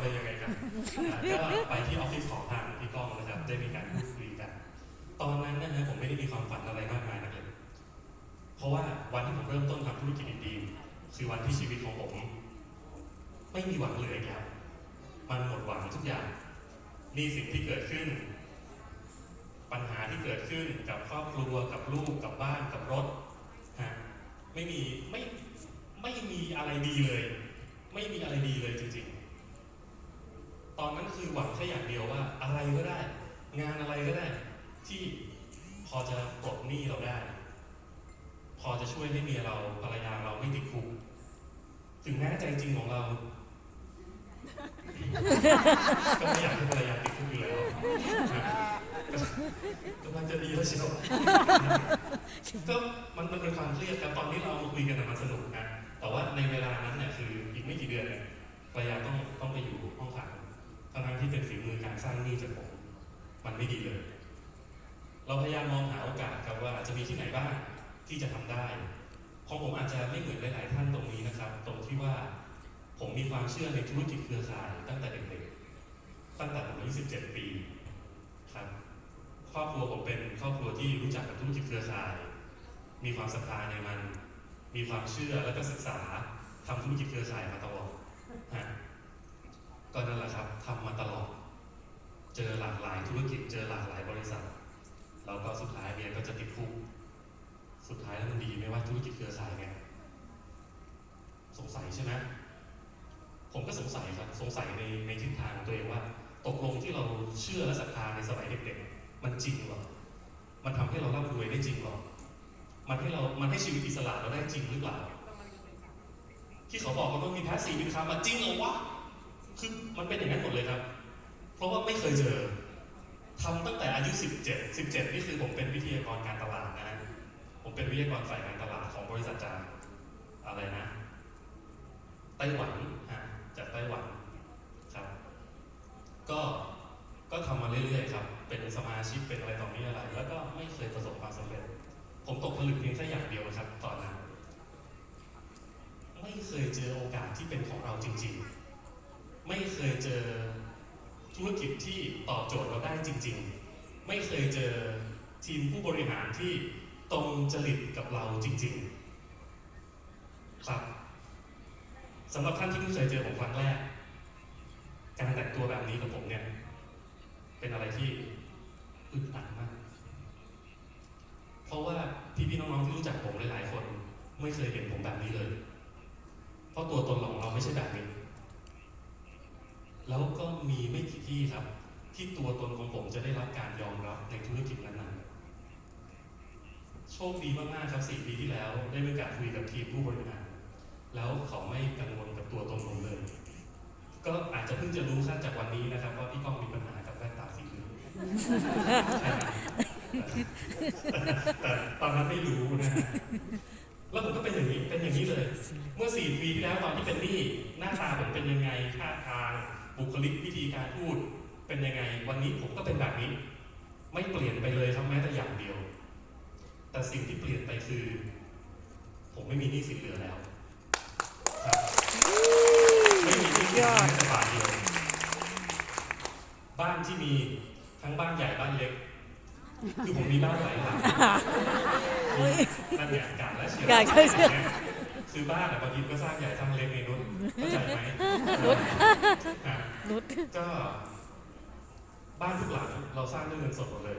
เป็นยังไงกันอะก็ไปที่ออฟฟิศของทางพี่ก้องนะครับได้มีการพูดคุยกัน ตอนนั้นนะฮะผมไม่ได้มีความฝันอะไรมากมายนักเลยเพราะว่าวันที่ผมเริ่มต้นทำธุรกิจดีๆคือวันที่ชีวิตของผม ไม่มีหวังเหลืออีกแล้วมันหมดหวังทุกอย่างหนี่สิ่งที่เกิดขึ้น ปัญหาที่เกิดขึ้นกับครอบครัวกับลูกกับบ้านกับรถฮะไม่มีไม่ไม่มีอะไรดีเลย ไม่มีอะไรดีเลยจริง ตอนนั้นคือหวังแค่อย่างเดียวว่า อะไรก็ได้ งานอะไรก็ได้ ที่พอจะปลดหนี้เราได้ พอจะช่วยให้เมียเราภรรยาเราไม่ติดคุกถึงแม้ใจจริงของเราก็ไม่อยากให้ภรรยาติดคุกอยู่แล้วกำลังจะดีแล้วเชียวก็มันมันเป็นความเครียดครับตอนนี้เราคุยกันมันสนุกนะแต่ว่าในเวลานั้นเนี่ยคืออีกไม่กี่เดือนเนี่ยภรรยาต้องต้องไปอยู่ห้องขัง ทั้งๆที่เป็นฝีมือการสร้างหนี้จากผมมันไม่ดีเลย เราพยายามมองหาโอกาสครับว่าจะมีที่ไหนบ้างที่จะทำได้ของผมอาจจะไม่เหมือนหลาย ๆ ท่านตรงนี้นะครับ ตรงที่ว่าผมมีความเชื่อในธุรกิจเครือข่ายตั้งแต่เด็กๆตั้งแต่ผมอายุ17 ปีครับครอบครัวผมเป็นครอบครัวที่รู้จักกับธุรกิจเครือข่าย มีความศรัทธาในมัน มีความเชื่อแล้วก็ศึกษาทำธุรกิจเครือข่ายมาตลอดฮะ ก็นั่นแหละครับทำมาตลอด เจอหลากหลายธุรกิจเจอหลากหลายบริษัทแล้วก็สุดท้ายเนี่ยก็จะติดคุกสุดท้ายแล้วมันดีไหมว่าธุรกิจเครือข่ายเนี่ยสงสัยใช่ไหมผมก็สงสัยครับสงสัยในในทิศทางของตัวเองว่า ตกลงที่เราเชื่อและศรัทธาในสมัยเด็กๆมันจริงหรอมันทำให้เราร่ำรวยได้จริงหรอมันให้เรามันให้ชีวิตอิสระเราได้จริงหรือเปล่าที่เขาบอกว่ามีแพสซีฟอินคัมมาจริงเหรอวะ คือมันเป็นอย่างนั้นหมดเลยครับ เพราะว่าไม่เคยเจอทำตั้งแต่อายุ 17 17 นี่คือผมเป็นวิทยากรการตลาดนะฮะผมเป็นวิทยากรฝ่ายการตลาดของบริษัทจากอะไรนะไต้หวันฮะจากไต้หวันครับ ก็ก็ทำมาเรื่อยๆครับ เป็นสมาชิกเป็นอะไรต่อมีอะไร แล้วก็ไม่เคยประสบความสำเร็จ ผมตกผลึกเพียงแค่อย่างเดียวครับ ตอนนั้น ไม่เคยเจอโอกาสที่เป็นของเราจริง ๆ ไม่เคยเจอธุรกิจที่ตอบโจทย์เราได้จริง ๆ ไม่เคยเจอทีมผู้บริหารที่ตรงจริตกับเราจริง ๆ ครับสำหรับท่านที่เพิ่งเคยเจอผมครั้งแรก การแต่งตัวแบบนี้กับผมเนี่ย เป็นอะไรที่อึดอัดมาก เพราะว่าพี่ๆน้องๆที่รู้จักผมหลายๆคน ไม่เคยเห็นผมแบบนี้เลย เพราะตัวตนของเราไม่ใช่แบบนี้ แล้วก็มีไม่กี่ที่ครับ ที่ตัวตนของผมจะได้รับการยอมรับในธุรกิจนั้นๆโชคดีมากๆครับ4ปีที่แล้ว ได้มีโอกาสคุยกับทีมผู้บริหารแล้วเขาไม่กังวลกับตัวตนผมเลย ก็อาจจะเพิ่งจะรู้ขั้นจากวันนี้นะครับว่าพี่ก้องมีปัญหากับแว่นตาสีเหลืองแต่ตอนนั้นไม่รู้นะฮะแล้วผมก็เป็นอย่างนี้เป็นอย่างนี้เลย เมื่อสี่ปีที่แล้วตอนที่เป็นหนี้หน้าตาผมเป็นยังไงท่าทาง บุคลิกวิธีการพูดเป็นยังไง วันนี้ผมก็เป็นแบบนี้ ไม่เปลี่ยนไปเลยครับแม้แต่อย่างเดียว แต่สิ่งที่เปลี่ยนไปคือ ผมไม่มีหนี้สินเหลือแล้วครับไม่มีหนี้สินแม้แต่บาทเดียวบ้านที่มีทั้งบ้านใหญ่บ้านเล็กคือผมมีบ้านหลายหลังมีนั่นเนี่ยกาดและเชียร์กาดและเชียร์ คือบ้านอะบางทีก็สร้างใหญ่สร้างเล็กในนุ้นเข้าใจไหมนุชอะนุชก็บ้านทุกหลังเราสร้างด้วยเงินสดหมดเลย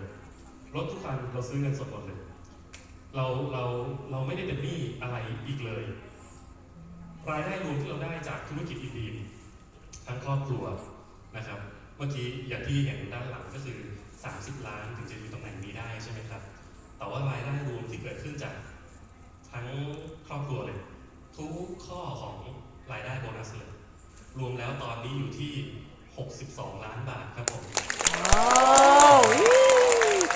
รถทุกคันเราซื้อเงินสดหมดเลย เราเราเราไม่ได้เป็นหนี้อะไรอีกเลย รายได้รวมที่เราได้จากธุรกิจอีดีมทั้งครอบครัวนะครับ เมื่อกี้อย่างที่เห็นด้านหลังก็คือ 30 ล้านถึงจะอยู่ตำแหน่งนี้ได้ใช่ไหมครับ แต่ว่ารายได้รวมที่เกิดขึ้นจากทั้งครอบครัวเลย ทุกข้อของรายได้โบนัสเลย รวมแล้วตอนนี้อยู่ที่ 62 ล้านบาทครับผมว้าวอี๊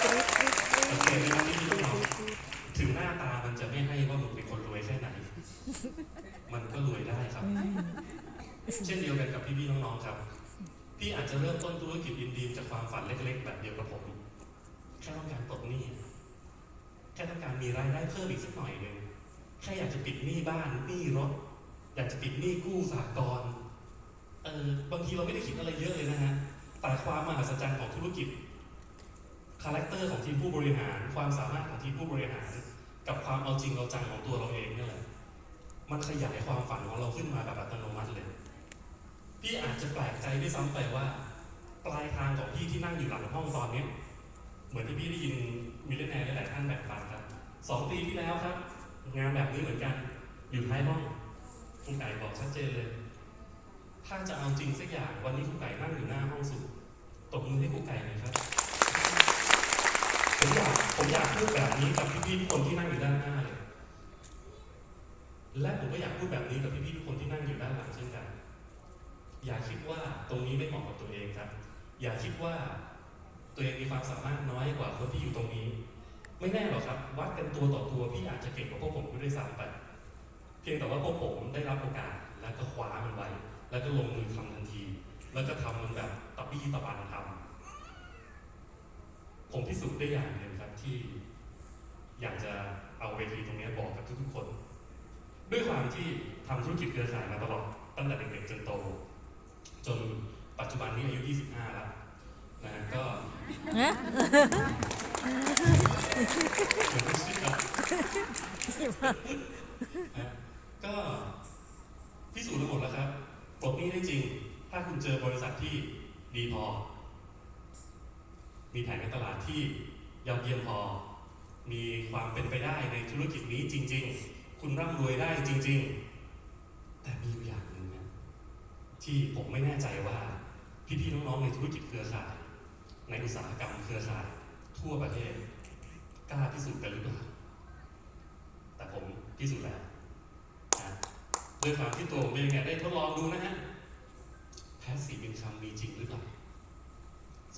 กรี๊ดกรี๊ดกรี๊ดสังเกตไหมครับที่พี่น้องถึงหน้าตามันจะไม่ให้ว่ามึงเป็นคนรวยแค่ไหน มันก็รวยได้ครับ เช่นเดียวกันกับพี่ๆน้องๆครับ พี่อาจจะเริ่มต้นธุรกิจอินดีมจากความฝันเล็ก ๆ แบบเดียวกับผม แค่ต้องการปลดหนี้ แค่ต้องการมีรายได้เพิ่มอีกสักหน่อยหนึ่ง แค่อยากจะปิดหนี้บ้านหนี้รถ อยากจะปิดหนี้กู้สากลเออบางทีเราไม่ได้คิดอะไรเยอะเลยนะฮะแต่ความมหัศจรรย์ของธุรกิจคาแรคเตอร์ของทีมผู้บริหาร ความสามารถของทีมผู้บริหาร กับความเอาจริงเอาจังของตัวเราเองเนี่ยแหละมันขยายความฝันของเราขึ้นมาแบบอัตโนมัติเลยพี่อาจจะแปลกใจด้วยซ้ำไปว่า ปลายทางของพี่ที่นั่งอยู่หลังห้องตอนนี้เหมือนที่พี่ได้ยินมิเลนแนร์หลายท่านแบ่งปันครับสองปีที่แล้วครับ งานแบบนี้เหมือนกัน อยู่ท้ายห้องคุณไก่บอกชัดเจนเลย ถ้าจะเอาจริงสักอย่างวันนี้คุณไก่นั่งอยู่หน้าห้องสุดตบมือให้คุณไก่หน่อยครับผมอยากผมอยากพูดแบบนี้กับพี่ๆทุกคนที่นั่งอยู่ด้านหน้าเลยและผมก็อยากพูดแบบนี้กับพี่ๆทุกคนที่นั่งอยู่ด้านหลังเช่นกัน อย่าคิดว่าตรงนี้ไม่เหมาะกับตัวเองครับ อย่าคิดว่าตัวเองมีความสามารถน้อยกว่าคนที่อยู่ตรงนี้ ไม่แน่หรอกครับ วัดกันตัวต่อตัวพี่อาจจะเก่งกว่าพวกผมก็ด้ซ้ำไปเพียงแต่ว่าพวกผมได้รับโอกาสแล้วก็คว้ามันไว้ แล้วก็ลงมือทำทันที แล้วก็ทำมันแบบตะบี้ตะบันทำผมพิสูจน์ได้อย่างหนึ่งครับที่อยากจะเอาเวทีตรงนี้บอกกับทุกๆคน ด้วยความที่ทำธุรกิจเครือข่ายมาตลอดตั้งแต่เด็กๆจนโต จนปัจจุบันนี้อายุ 25 แล้วนะก็ ก็พิสูจน์ทั้งหมดแล้วครับปลดหนี้ได้จริง ถ้าคุณเจอบริษัทที่ดีพอ มีแผนการตลาดที่ยอดเยี่ยมพอ มีความเป็นไปได้ในธุรกิจนี้จริง ๆ คุณร่ำรวยได้จริง ๆ แต่มีอยู่อย่างหนึ่งนะที่ผมไม่แน่ใจว่าพี่ๆน้องๆในธุรกิจเครือข่าย ในอุตสาหกรรมเครือข่าย ทั่วประเทศกล้าพิสูจน์กันหรือเปล่าแต่ผมพิสูจน์แล้วนะด้วยความที่ตัวผมเองเนี่ยได้ทดลองดูนะฮะแพสซีฟอินคัมมีจริงหรือเปล่า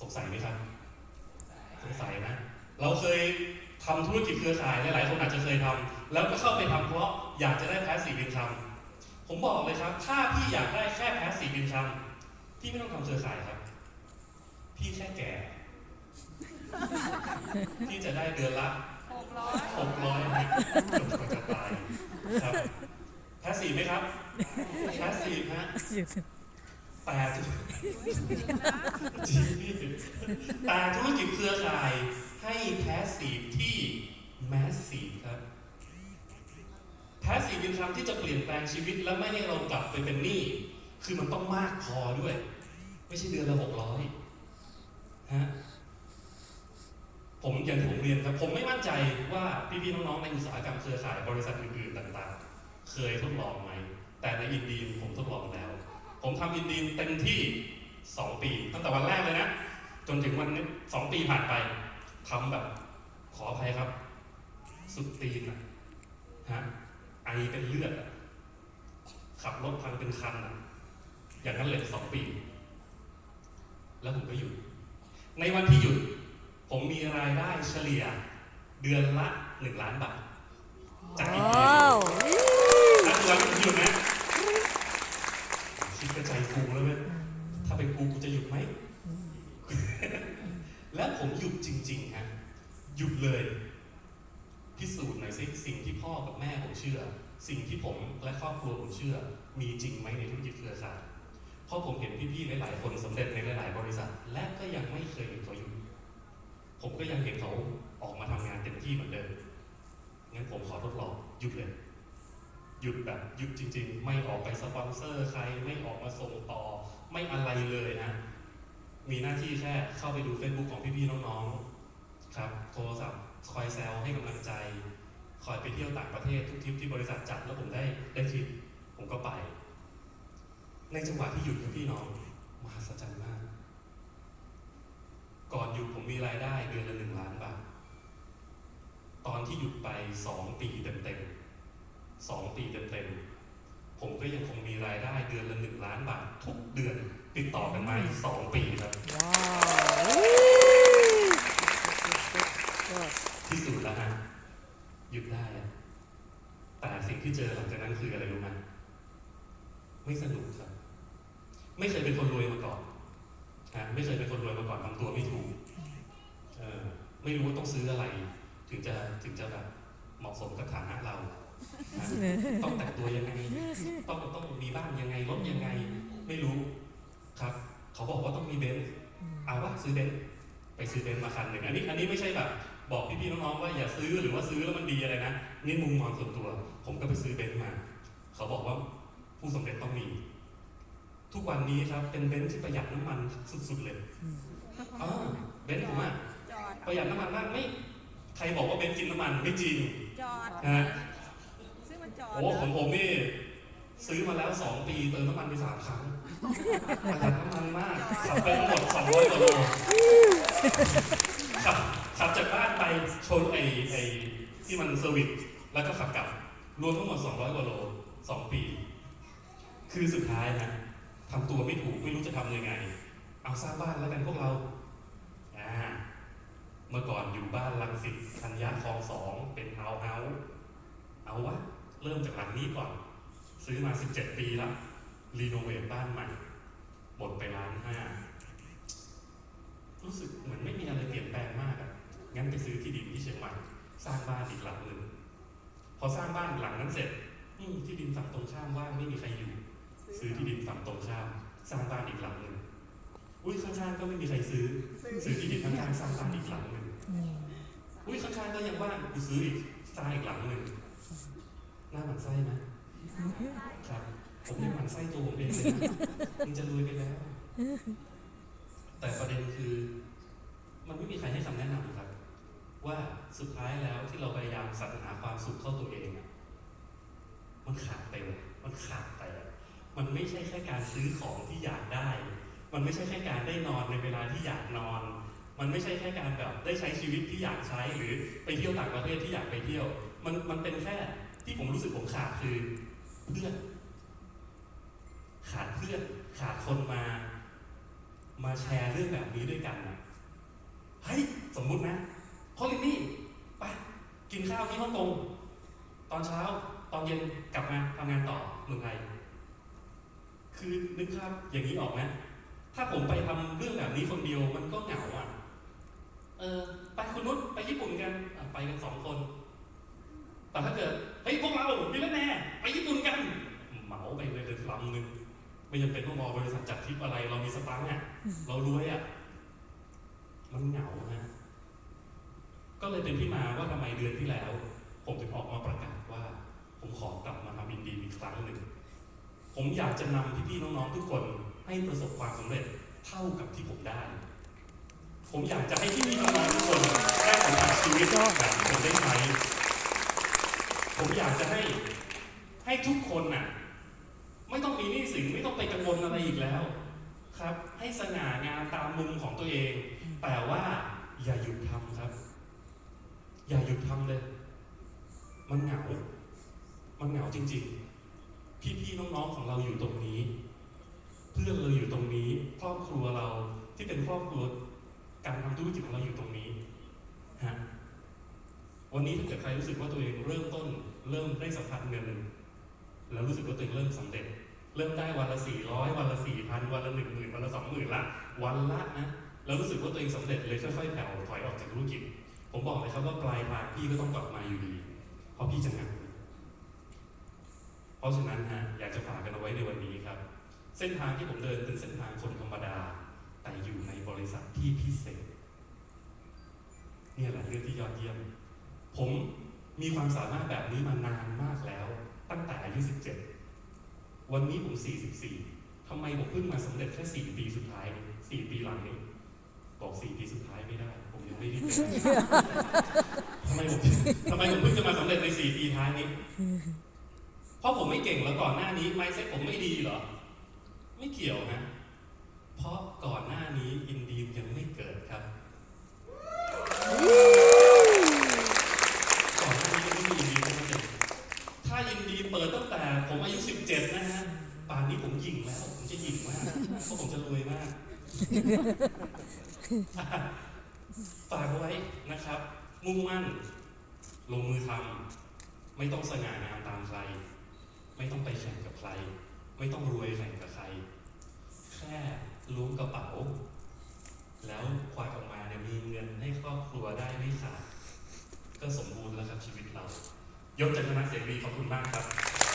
สงสัยไหมครับสงสัยนะ เราเคยทำธุรกิจเครือข่ายหลายๆคนอาจจะเคยทำแล้วก็เข้าไปทำเพราะอยากจะได้แพสซีฟอินคัมผมบอกเลยครับ ถ้าพี่อยากได้แค่แพสซีฟอินคัมพี่ไม่ต้องทำเครือข่ายครับ พี่แค่แก่ พี่จะได้เดือนละหกร้อยหกร้อยจนกว่าจะตายครับแพสซีฟไหมครับแพสซีฟฮะแต่ธุจริงพี่แต่ธุรกิจเครือข่ายให้แพสซีฟที่แมสซีฟครับแพสซีฟเป็นคำที่จะเปลี่ยนแปลงชีวิตและไม่ให้เรากลับไปเป็นหนี้คือมันต้องมากพอด้วย ไม่ใช่เดือนละหกร้อยฮะ ผมอย่างที่ผมเรียนครับผมไม่มั่นใจว่าพี่ๆน้องๆในอุตสาหกรรมเครือข่ายบริษัทอื่นๆต่างๆ เคยทดลองไหม แต่ในอินดีนผมทดลองแล้ว ผมทำอินดีนเต็มที่ 2 ปี ตั้งแต่วันแรกเลยนะ จนถึงวันนี้สองปีผ่านไปทำแบบขออภัยครับ สุดตีนอะฮะไอเป็นเลือดอะขับรถพังเป็นคันอะอย่างนั้นเลยสองปี แล้วผมก็หยุดในวันที่หยุด ผมมีรายได้เฉลี่ยเดือนละหนึ่งล้านบาท จากอินเดียว้าวอี๊นั่นคือวันที่หยุดนะคิดกระใจฟูแล้วเว้ยถ้าเป็นกูกูจะหยุดไหม และผมหยุดจริงๆฮะหยุดเลย พิสูจน์หน่อยสิสิ่งที่พ่อกับแม่ผมเชื่อ สิ่งที่ผมและครอบครัวผมเชื่อ มีจริงไหมในธุรกิจเครือข่ายเพราะผมเห็นพี่ๆหลายๆคนสำเร็จในหลายๆบริษัท และก็ยังไม่เคยเห็นเขาหยุด ผมก็ยังเห็นเขาออกมาทำงานเต็มที่เหมือนเดิม งั้นผมขอทดลองหยุดเลย หยุดแบบหยุดจริง ๆ ไม่ออกไปสปอนเซอร์ใคร ไม่ออกมาส่งต่อ ไม่อะไรเลยนะ มีหน้าที่แค่เข้าไปดู Facebook ของพี่ๆน้องๆ ครับ โทรศัพท์คอยแซวให้กำลังใจ คอยไปเที่ยวต่างประเทศทุกทริปที่บริษัทจัดแล้วผมได้ได้ทริปผมก็ไป ในจังหวะที่หยุดครับพี่น้องมหัศจรรย์มาก ก่อนหยุดผมมีรายได้เดือนละหนึ่งล้านบาท ตอนที่หยุดไปสองปีเต็มๆสองปีเต็มๆก็ยังคงมีรายได้เดือนละหนึ่งล้านบาท ทุกเดือนติดต่อกันมาอีกสองปีครับว้าวยอดที่สุดแล้วฮะหยุดได้อะแต่สิ่งที่เจอหลังจากนั้นคืออะไรรู้ไหมไม่สนุกครับ ไม่เคยเป็นคนรวยมาก่อน ฮะไม่เคยเป็นคนรวยมาก่อนทำตัวไม่ถูกเออไม่รู้ว่าต้องซื้ออะไร ถึงจะถึงจะแบบเหมาะสมกับฐานะเรานะต้องแต่งตัวยังไงต้องต้องมีบ้านยังไงรถยังไง ไม่รู้ครับ เขาบอกว่าต้องมีเบนซ์เอาวะซื้อเบนซ์ไปซื้อเบนซ์มาคันหนึ่งอันนี้อันนี้ไม่ใช่แบบบอกพี่ๆน้องๆว่าอย่าซื้อหรือว่าซื้อแล้วมันดีอะไรนะนี่มุมมองส่วนตัว ผมก็ไปซื้อเบนซ์มา เขาบอกว่าผู้สำเร็จต้องมี ทุกวันนี้ครับเป็นเบนซ์ที่ประหยัดน้ำมันสุดๆเลยอ๋อเบนซ์ผมอะจอดประหยัดน้ำมันมากไม่ใครบอกว่าเบนซ์กินน้ำมันไม่จริงจอดนะฮะซื้อมาจอดโอ้ของผมนี่ซื้อมาแล้วสองปีเติมน้ำมันไปสามครั้งประหยัดน้ำมันมากขับไปทั้งหมด200กว่าโลขับขับจากบ้านไปชนไอ้ไอ้ที่มันเซอร์วิสแล้วก็ขับกลับรวมทั้งหมด200กว่าโลสองปี คือสุดท้ายนะ ทำตัวไม่ถูกไม่รู้จะทำยังไง เอาสร้างบ้านแล้วกันพวกเราอ่าเมื่อก่อนอยู่บ้านลังสิตธัญญาคลองสองเป็นทาเฮาเอาวะเริ่มจากหลังนี้ก่อน ซื้อมา 17 ปีแล้วรีโนเวทบ้านใหม่หมดไปล้านห้ารู้สึกเหมือนไม่มีอะไรเปลี่ยนแปลงมากอะงั้นไปซื้อที่ดินที่เชียงใหม่สร้างบ้านอีกหลังหนึ่งพอสร้างบ้านหลังนั้นเสร็จที่ดินฝั่งตรงข้ามว่างไม่มีใครอยู่ ซื้อที่ดินฝั่งตรงข้ามสร้างบ้านอีกหลังหนึ่งอุ้ยข้างๆก็ไม่มีใครซื้อ ซื้อที่ดินข้างๆสร้างบ้านอีกหลังหนึ่งอืมอุ้ยข้างๆก็ยังว่างกูซื้ออีกสร้างอีกหลังหนึ่งหน้าหมันไส้ไหมครับผมยังหมันไส้ตัวผมเองเลยนะมึงจะรวยไปแล้ว แต่ประเด็นคือ มันไม่มีใครให้คำแนะนำครับ ว่าสุดท้ายแล้วที่เราพยายามสรรหาความสุขเข้าตัวเองอะมันขาดไปเลยมันขาดไปอะ มันไม่ใช่แค่การซื้อของที่อยากได้ มันไม่ใช่แค่การได้นอนในเวลาที่อยากนอน มันไม่ใช่แค่การแบบได้ใช้ชีวิตที่อยากใช้หรือไปเที่ยวต่างประเทศที่อยากไปเที่ยว มันมันเป็นแค่ที่ผมรู้สึกผมขาดคือเพื่อนขาดเพื่อนขาดคนมา มาแชร์เรื่องแบบนี้ด้วยกันเฮ้ยสมมุตินะพอลินนี่ไปกินข้าวที่ฮ่องกงตอนเช้า ตอนเย็นกลับมาทำงานต่อเมืองไทย คือนึกภาพอย่างนี้ออกไหมถ้าผมไปทำเรื่องแบบนี้คนเดียวมันก็เหงาอะ เออไปคุณนุชไปญี่ปุ่นกันไปกันสองคน แต่ถ้าเกิดเฮ้ยพวกเราพี่และแน่ไปญี่ปุ่นกัน เหมาไปเลยเลยลำหนึ่งไม่จำเป็นต้องรอบริษัทจัดทริปอะไร เรามีสตังค์อะเรารวยอะมันเหงานะก็เลยเป็นที่มาว่าทำไมเดือนที่แล้ว ผมถึงออกมาประกาศว่า ผมขอกลับมาทำอินดีอีกครั้งหนึ่ง ผมอยากจะนำพี่ๆน้องๆทุกคนให้ประสบความสำเร็จเท่ากับที่ผมได้ ผมอยากจะให้พี่ๆน้องๆทุกคนได้สัมผัสชีวิตแบบที่ผมได้ใช้ผมอยากจะให้ให้ทุกคนน่ะไม่ต้องมีหนี้สินไม่ต้องไปกังวลอะไรอีกแล้ว ครับ ให้สง่างามตามมุมของตัวเอง แต่ว่าอย่าหยุดทำครับ อย่าหยุดทำเลย มันเหงา มันเหงาจริง ๆ พี่ๆน้องๆของเราอยู่ตรงนี้ เพื่อนเราอยู่ตรงนี้ ครอบครัวเราที่เป็นครอบครัวการทำธุรกิจของเราอยู่ตรงนี้ฮะวันนี้ถ้าเกิดใครรู้สึกว่าตัวเองเริ่มต้น เริ่มได้สัมผัสเงินแล้วรู้สึกว่าตัวเองเริ่มสำเร็จ เริ่มได้วันละสี่ร้อยวันละสี่พันวันละหนึ่งหมื่นวันละสองหมื่นละวันละนะแล้วรู้สึกว่าตัวเองสำเร็จเลยค่อยๆแผ่วถอยออกจากธุรกิจ ผมบอกเลยครับว่าปลายทางพี่ก็ต้องกลับมาอยู่ดี เพราะพี่จะเหงา เพราะฉะนั้นฮะอยากจะฝากกันเอาไว้ในวันนี้ครับ เส้นทางที่ผมเดินเป็นเส้นทางคนธรรมดา แต่อยู่ในบริษัทที่พิเศษเนี่ยแหละเรื่องที่ยอดเยี่ยม ผมมีความสามารถแบบนี้มานานมากแล้ว ตั้งแต่อายุ 17 วันนี้ผม 44 ทำไมผมเพิ่งมาสำเร็จแค่ 4 ปีสุดท้าย 4 ปีหลังนี้บอก 4 ปีสุดท้ายไม่ได้ ผมยังไม่ได้เป็นทำไมผมทำไมผมเพิ่งจะมาสำเร็จใน 4 ปีท้ายนี้ เพราะผมไม่เก่งแล้วก่อนหน้านี้ไมเซ็ตผมไม่ดีเหรอ ไม่เกี่ยวนะ เพราะก่อนหน้านี้อินดีมยังไม่เกิดครับ ก่อนหน้านี้ยังไม่มีอินดีมนะครับถ้าอินดีเปิดตั้งแต่ผมอายุ 17 นะฮะ ป่านนี้ผมหยิ่งแล้ว ผมจะหยิ่งมากเพราะผมจะรวยมากฝากไว้นะครับ มุ่งมั่น ลงมือทำไม่ต้องสง่างามตามใคร ไม่ต้องไปแข่งกับใคร ไม่ต้องรวยแข่งกับใคร แค่ล้วงกระเป๋า แล้วควักออกมาเนี่ยมีเงินให้ครอบครัวได้ไม่ขาดก็สมบูรณ์แล้วครับชีวิตเรายศจากคณะเสียงดีขอบคุณมากครับ